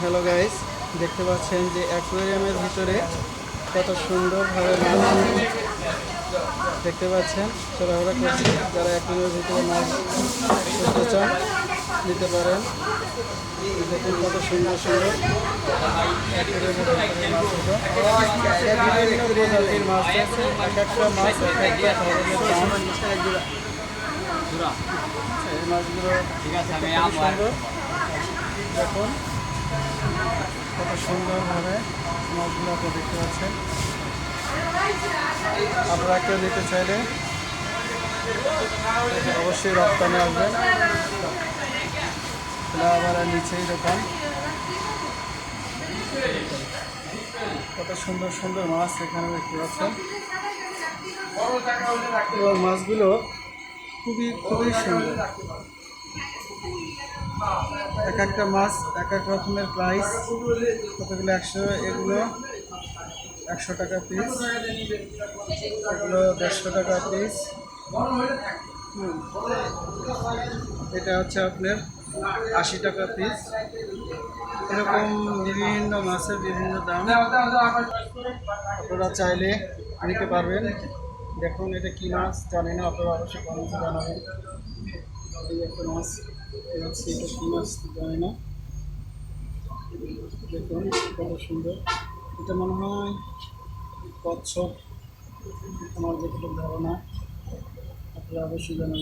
Hello guys দেখতে পাচ্ছেন যে অ্যাকোয়ারিয়ামের ভিতরে কত সুন্দরভাবে মাছ দেখতে পাচ্ছেন। চলাফেরা করছে। যারা অ্যাকোয়ারিয়ামের ভিতরে মাছ করতে চান, নিতে পারেন। দেখুন কত সুন্দর সুন্দর বিভিন্ন প্রজাতির মাছ আছে। এক একটা মাছ এক এই মাছগুলো ঠিক আছে সুন্দর। দেখুন। কত সুন্দরভাবে মাছগুলো আপনি দেখতে পাচ্ছেন। আপনারা কেউ নিতে চাইলে অবশ্যই রপ্তানি আসবেন। আবার নিচেই দোকান। কত সুন্দর সুন্দর মাছ এখানে দেখতে পাচ্ছেন। এবং মাছগুলো খুবই খুবই সুন্দর। এক একটা মাছ, এক এক রকমের প্রাইস কতগুলো একশো, এগুলো একশো টাকা পিস এগুলো দেড়শো টাকা পিস এটা হচ্ছে আপনার আশি টাকা পিস এরকম বিভিন্ন মাছের বিভিন্ন দাম। আপনারা চাইলে নিতে পারবেন। দেখুন এটা কী মাছ, জানি না, আপনারা অবশ্যই কমেন্টে জানাবেন। একটা মাছ হচ্ছে এটা কি মাছ জানি দেখুন কত সুন্দর এটা মনে হয় কচ্ছপ আমার যেটুকু ধারণা আপনারা অবশ্যই জানাবেন